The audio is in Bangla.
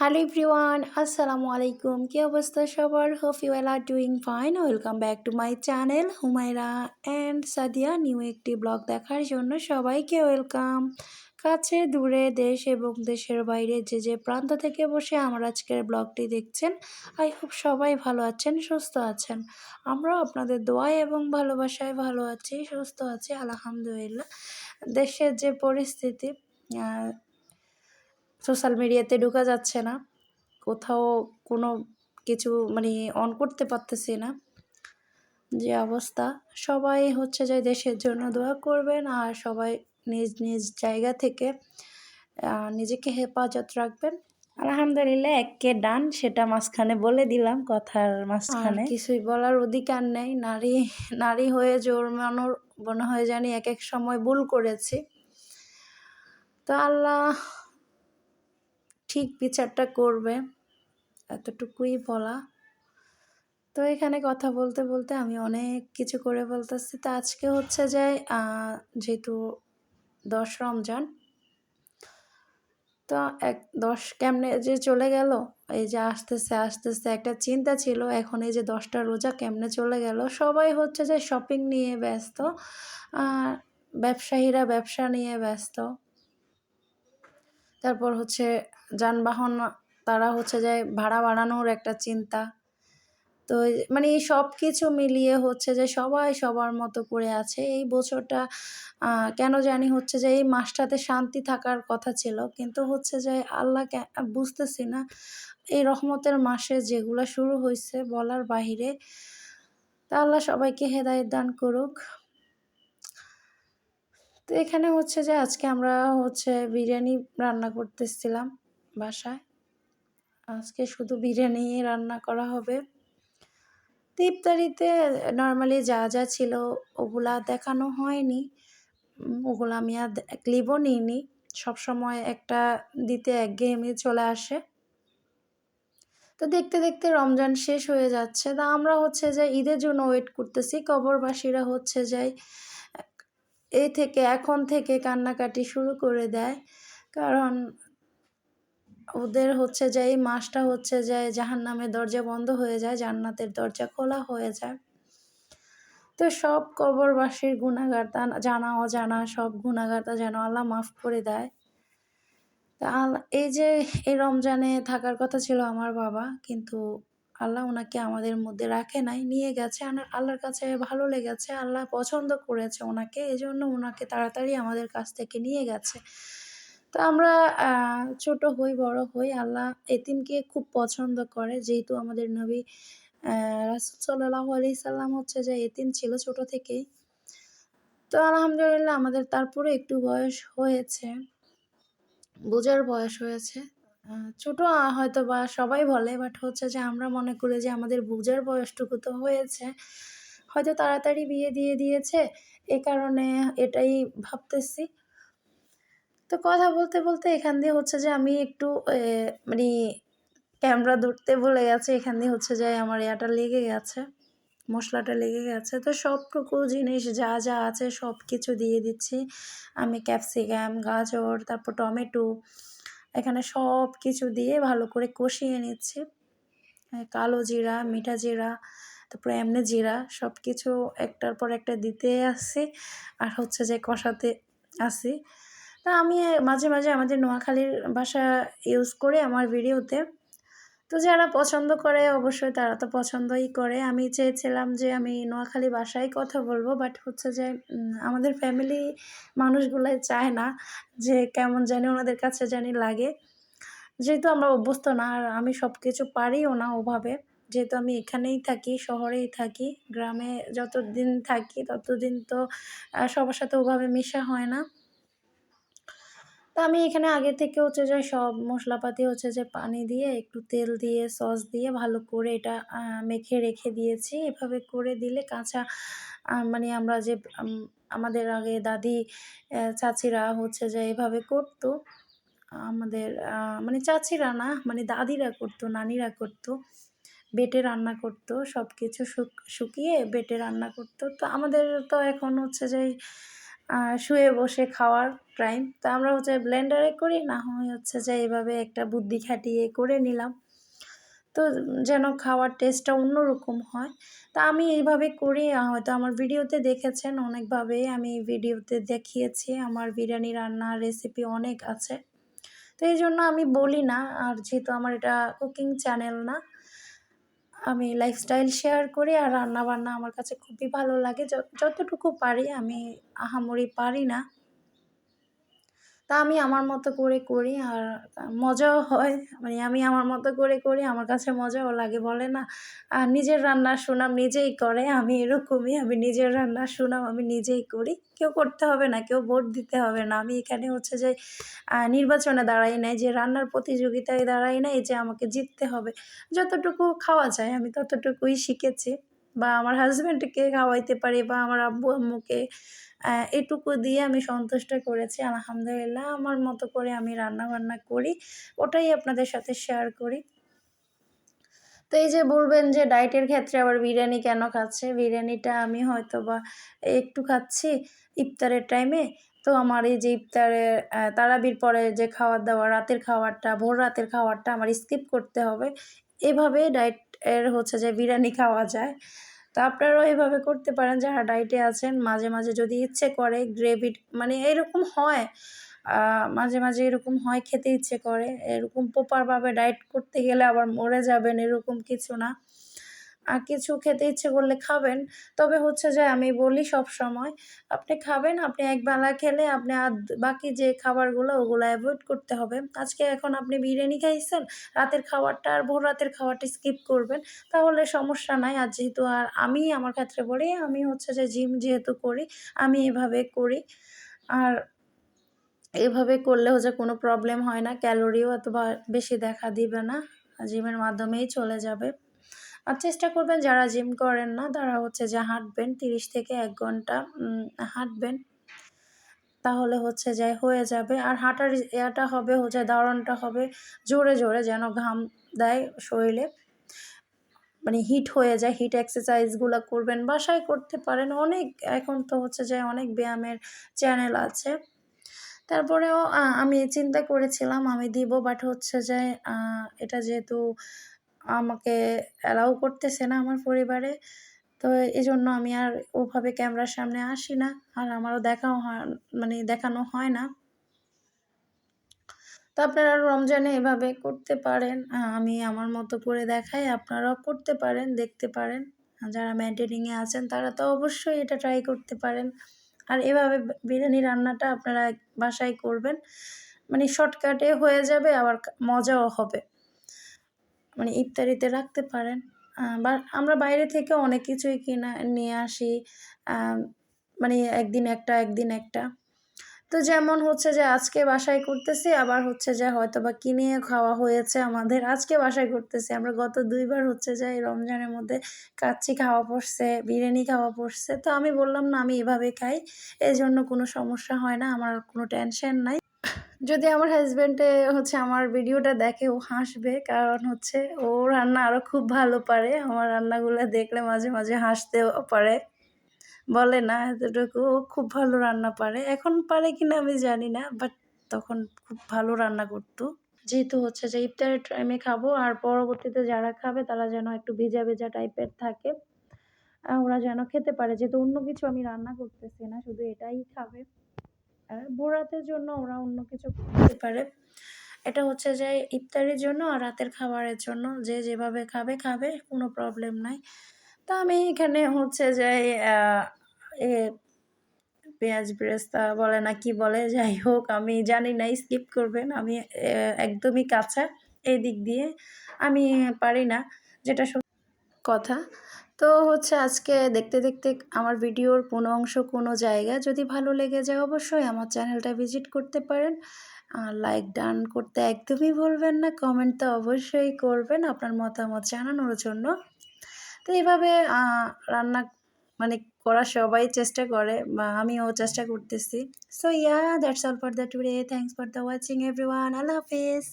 হ্যালো এভরিওয়ান আসসালামু আলাইকুম কী অবস্থা সবার hope you are doing fine welcome back to my channel Humaira and Sadia new একটি ব্লগ দেখার জন্য সবাইকে ওয়েলকাম কাছে, দূরে, দেশ এবং দেশের বাইরে যে যে প্রান্ত থেকে বসে আমার আজকের ব্লগটি দেখছেন আই হোপ সবাই ভালো আছেন, সুস্থ আছেন। আমরাও আপনাদের দোয়ায় এবং ভালোবাসায় ভালো আছি, সুস্থ আছি, আলহামদুলিল্লাহ। দেশের যে পরিস্থিতি সোশ্যাল মিডিয়াতে ঢোকা যাচ্ছে না। কোথাও কোনো কিছু মানে অন করতে পারতেছি না। যে অবস্থা। সবাই হচ্ছে যে দেশের জন্য দোয়া করবেন আর সবাই নিজ নিজ জায়গা থেকে নিজেকে হেফাজত রাখবেন। আলহামদুলিল্লাহ একে ডান, সেটা মাঝখানে বলে দিলাম কথার মাঝখানে। কিছুই বলার অধিকার নেই। নারী নারী হয়ে জোরমানোর মনে হয় জানি এক এক সময় ভুল করেছি। তো আল্লাহ ঠিক বিচারটা করবে, এতটুকুই বলা। তো এখানে কথা বলতে বলতে আমি অনেক কিছু করে বলতেছি। তো আজকে হচ্ছে যে যেহেতু দশ রমজান, তো এক, দশ কেমনে যে চলে গেল, এই যে আসতেছে আসতেছে, একটা চিন্তা ছিল, এখন এই যে দশটা রোজা কেমনে চলে গেল, সবাই হচ্ছে যে শপিং নিয়ে ব্যস্ত, আর ব্যবসায়ীরা ব্যবসা নিয়ে ব্যস্ত। তারপর হচ্ছে যানবাহন, তারা হচ্ছে যে ভাড়া বাড়ানোর একটা চিন্তা। তো মানে এই সব কিছু মিলিয়ে হচ্ছে যে সবাই সবার মতো করে আছে। এই বছরটা কেন জানি হচ্ছে যে এই মাসটাতে শান্তি থাকার কথা ছিল। কিন্তু হচ্ছে যে আল্লাহ বুঝতেছি না, এই রহমতের মাসে যেগুলো শুরু হয়েছে বলার বাহিরে, তা আল্লাহ সবাইকে হেদায়ত দান করুক। তো এখানে হচ্ছে যে আজকে আমরা হচ্ছে বিরিয়ানি রান্না করতেছিলাম। বাসায়। আজকে শুধু বিরিয়ানি রান্না করা হবে। ইফতারিতে নর্মালি যা যা ছিল ওগুলা দেখানো হয়নি। ওগুলো আমি আর ক্লিপও নিইনি। সবসময় একটা দিতে একঘেয়েমি চলে আসে। তো দেখতে দেখতে রমজান শেষ হয়ে যাচ্ছে। তা আমরা হচ্ছে যে ঈদের জন্য ওয়েট করতেছি। কবরবাসীরা হচ্ছে যাই এই থেকে এখন থেকে কান্নাকাটি শুরু করে দেয়। কারণ ওদের হচ্ছে যে, এই মাসটা হচ্ছে যে জাহান নামের দরজা বন্ধ হয়ে যায়, জান্নাতের দরজা খোলা হয়ে যায়। তো সব কবরবাসীর গুণাগার তা জানা, অজানা সব গুণাগারটা যেন আল্লাহ মাফ করে দেয়। তা এই যে, এই রমজানে থাকার কথা ছিল আমার বাবা, কিন্তু আল্লাহ ওনাকে আমাদের মধ্যে রাখে নাই, নিয়ে গেছে আল্লাহর কাছে ভালো লেগেছে, আল্লাহ পছন্দ করেছে ওনাকে এই জন্য ওনাকে তাড়াতাড়ি আমাদের কাছ থেকে নিয়ে গেছে। তো আমরা ছোট হই, বড় হই, আল্লাহ এতিমকে খুব পছন্দ করে। যেহেতু আমাদের নবী রাসুল সাল্লাহ আলি সাল্লাম হচ্ছে যে এতিম ছিল ছোট থেকেই। তো আলহামদুলিল্লাহ আমাদের তারপরে একটু বয়স হয়েছে, বোঝার বয়স হয়েছে। ছোট হয়তো বা সবাই বলে বাট হচ্ছে যে আমরা মনে করি যে আমাদের বুঝার বয়সটুকু তো হয়েছে। হয়তো তাড়াতাড়ি বিয়ে দিয়ে দিয়েছে, এ কারণে এটাই ভাবতেছি। তো কথা বলতে বলতে এখান দিয়ে হচ্ছে যে আমি একটু মানে ক্যামেরা ধরতে বলে গেছে। এখান দিয়ে হচ্ছে যে আমার ইয়াটা লেগে গেছে, মশলাটা লেগে গেছে। তো সবটুকু জিনিস যা যা আছে সব কিছু দিয়ে দিচ্ছি। আমি ক্যাপসিকাম, গাজর, তারপর টমেটো, এখানে সব কিছু দিয়ে ভালো করে কষিয়ে নিচ্ছি। কালো জিরা, মিঠা জিরা, তারপরে এমনি জিরা সব কিছু একটার পর একটা দিতে আসছি আর হচ্ছে যে কষাতে আসি। তা আমি মাঝে মাঝে আমাদের নোয়াখালীর ভাষা ইউজ করে আমার ভিডিওতে তো যারা পছন্দ করে অবশ্যই তারা তো পছন্দই করে। আমি চেয়েছিলাম যে আমি নোয়াখালী ভাষায় কথা বলব বাট হচ্ছে যে আমাদের ফ্যামিলি মানুষগুলাই চায় না যে কেমন জানি ওনাদের কাছে জানি লাগে। যেহেতু আমরা অভ্যস্ত না, আর আমি সব কিছু পারিও না ওভাবে। যেহেতু আমি এখানেই থাকি, শহরেই থাকি, গ্রামে যতদিন থাকি ততদিন তো সবার সাথে ওভাবে মেশা হয় না। তো আমি এখানে আগে থেকে হচ্ছে যে সব মশলাপাতি হচ্ছে যে পানি দিয়ে, একটু তেল দিয়ে, সস দিয়ে ভালো করে এটা মেখে রেখে দিয়েছি। এভাবে করে দিলে কাঁচা মানে আমরা যে আমাদের আগে দাদি চাচিরা হচ্ছে যে এভাবে করতো। আমাদের মানে চাচিরা না মানে দাদিরা করতো, নানিরা করতো। বেটে রান্না করতো সব কিছু শুকিয়ে বেটে রান্না করতো। তো আমাদের তো এখন হচ্ছে যে শুয়ে বসে খাওয়ার টাইম তো আমরা হচ্ছে ব্লেন্ডারে করি, না হয় হচ্ছে যে এইভাবে একটা বুদ্ধি খাটিয়ে করে নিলাম। তো যেন খাওয়ার টেস্টটা অন্যরকম হয়। তা আমি এইভাবে করি হয়তো আমার ভিডিওতে দেখেছেন, অনেকভাবে আমি ভিডিওতে দেখিয়েছি। আমার বিরিয়ানি রান্নার রেসিপি অনেক আছে। তো এই জন্য আমি বলি না, আর যেহেতু আমার এটা কুকিং চ্যানেল না আমি লাইফস্টাইল শেয়ার করি আর রান্না বান্না আমার কাছে খুবই ভালো লাগে। যতটুকু পারি আমি আহামরি পারি না। তা আমি আমার মতো করে করি আর মজাও হয়। মানে আমি আমার মতো করে করি, আমার কাছে মজাও লাগে, বলে না। আর নিজের রান্নার সুনাম নিজেই করে, আমি এরকমই, আমি নিজের রান্নার সুনাম আমি নিজেই করি। কেউ করতে হবে না, কেউ ভোট দিতে হবে না। আমি এখানে হচ্ছে যে নির্বাচনে দাঁড়াই নাই, যে রান্নার প্রতিযোগিতায় দাঁড়াই নাই, যে আমাকে জিততে হবে। যতটুকু খাওয়া যায়, আমি ততটুকুই শিখেছি। বা আমার হাজব্যান্ডকে খাওয়াইতে পারি বা আমার আব্বু আম্মুকে এটুকু দিয়ে আমি সন্তুষ্ট করেছি। আলহামদুলিল্লাহ, আমার মতো করে আমি রান্না বান্না করি, ওটাই আপনাদের সাথে শেয়ার করি। তো এই যে বলবেন যে ডায়েটের ক্ষেত্রে আবার বিরিয়ানি কেন খাচ্ছে? বিরিয়ানিটা আমি হয়তো বা একটু খাচ্ছি ইফতারের টাইমে তো আমার এই যে ইফতারের তারাবির পরে যে খাওয়ার দাওয়া, রাতের খাওয়ারটা, ভোর রাতের খাবারটা আমার স্কিপ করতে হবে। এভাবে ডায়েট এর হচ্ছে যে বিরিয়ানি খাওয়া যায়। তো আপনারাও এভাবে করতে পারেন, যারা ডায়েটে আছেন। মাঝে মাঝে যদি ইচ্ছে করে গ্রেভি মানে এরকম হয় মাঝে মাঝে এরকম হয়, খেতে ইচ্ছে করে। এরকম প্রপারভাবে ডায়েট করতে গেলে আবার মরে যাবেন, এরকম কিছু না। আর কিছু খেতে ইচ্ছে করলে খাবেন। তবে হচ্ছে যে আমি বলি সব সময়, আপনি খাবেন, আপনি একবেলা খেলে আপনি আর বাকি যে খাবারগুলো ওগুলো অ্যাভয়েড করতে হবে। আজকে এখন আপনি বিরিয়ানি খাইছেন, রাতের খাবারটা আর ভোর রাতের খাবারটা স্কিপ করবেন, তাহলে সমস্যা নাই। আর যেহেতু আর আমি আমার ক্ষেত্রে বলি, আমি হচ্ছে যে জিম যেহেতু করি, আমি এভাবে করি। আর এভাবে করলে হচ্ছে কোনো প্রবলেম হয় না ক্যালোরিও অথবা বেশি দেখা দিবে না জিমের মাধ্যমেই চলে যাবে। আর চেষ্টা করবেন যারা জিম করেন না, তারা হচ্ছে যে হাঁটবেন, তিরিশ থেকে এক ঘণ্টা হাঁটবেন। তাহলে হচ্ছে যে হয়ে যাবে। আর হাঁটার ইয়াটা হবে হচ্ছে দাঁড়ানটা হবে জোরে জোরে যেন ঘাম দেয় শরীরে। মানে হিট হয়ে যায়, হিট এক্সারসাইজগুলো করবেন, বাসায় করতে পারেন। অনেক, এখন তো হচ্ছে যে অনেক ব্যায়ামের চ্যানেল আছে। তারপরেও আমি চিন্তা করেছিলাম, আমি দিব বাট হচ্ছে যে এটা যেহেতু আমাকে অ্যালাউ করতেছে না আমার পরিবারে। তো এই জন্য আমি আর ওভাবে ক্যামেরার সামনে আসি না, আর আমারও দেখাও হয় মানে দেখানো হয় না। তো আপনারা রমজানে এভাবে করতে পারেন আমি আমার মতো করে দেখাই, আপনারাও করতে পারেন, দেখতে পারেন। যারা মেনটেনিংয়ে আছেন, তারা তো অবশ্যই এটা ট্রাই করতে পারেন। আর এভাবে বিরিয়ানি রান্নাটা আপনারা বাসায় করবেন মানে শর্টকাটে হয়ে যাবে, আবার মজাও হবে। মানে ইফতারিতে রাখতে পারেন। বা আমরা বাইরে থেকে অনেক কিছুই কিনা, নিয়ে আসি। মানে একদিন একটা একদিন একটা। তো যেমন হচ্ছে যে আজকে বাসায় করতেছি, আবার হচ্ছে যে হয়তো বা কিনে খাওয়া হয়েছে আমাদের। আজকে বাসায় করতেছি। আমরা গত দুইবার হচ্ছে যে এই রমজানের মধ্যে কাচ্চি খাওয়া পড়ছে, বিরিয়ানি খাওয়া পড়ছে। তো আমি বললাম, না, আমি এভাবে খাই। এই জন্য কোনো সমস্যা হয় না। আমার কোনো টেনশন নাই। যদি আমার হাজব্যান্ডে হচ্ছে আমার ভিডিওটা দেখে ও হাসবে, কারণ হচ্ছে ও রান্না আরও খুব ভালো পারে। আমার রান্নাগুলো দেখলে মাঝে মাঝে হাসতেও পারে। বলে না, এতটুকু ও খুব ভালো রান্না পারে। এখন পারে কিনা আমি জানি না বাট তখন খুব ভালো রান্না করতো। যেহেতু হচ্ছে যে ইফতারের টাইমে খাব, আর পরবর্তীতে যারা খাবে তারা যেন একটু ভেজা ভেজা টাইপের থাকে। ওরা যেন খেতে পারে। যেহেতু অন্য কিছু আমি রান্না করতেছি না, শুধু এটাই খাবে। আর ভোরাতের জন্য ওরা অন্য কিছু করতে পারে। এটা হচ্ছে যে ইফতারির জন্য আর রাতের খাবারের জন্য। যে যেভাবে খাবে খাবে কোনো প্রবলেম নাই। তা আমি এখানে হচ্ছে যে এ পেঁয়াজ বেরেস্তা বলে না কি বলে যাই হোক আমি জানি না স্কিপ করবেন। আমি একদমই কাঁচা। এই দিক দিয়ে আমি পারি না। যেটা সত্যি কথা। তো হচ্ছে আজকে দেখতে দেখতে আমার ভিডিওর কোনো অংশ কোনো জায়গা যদি ভালো লেগে যায় অবশ্যই আমার চ্যানেলটা ভিজিট করতে পারেন। আর লাইক ডান করতে একদমই ভুলবেন না, কমেন্ট তো অবশ্যই করবেন আপনার মতামত জানানোর জন্য। তো এইভাবে রান্না মানে করা সবাই চেষ্টা করে বা আমিও চেষ্টা করতেছি। So yeah that's all for the today thanks for the watching everyone Allah Hafiz.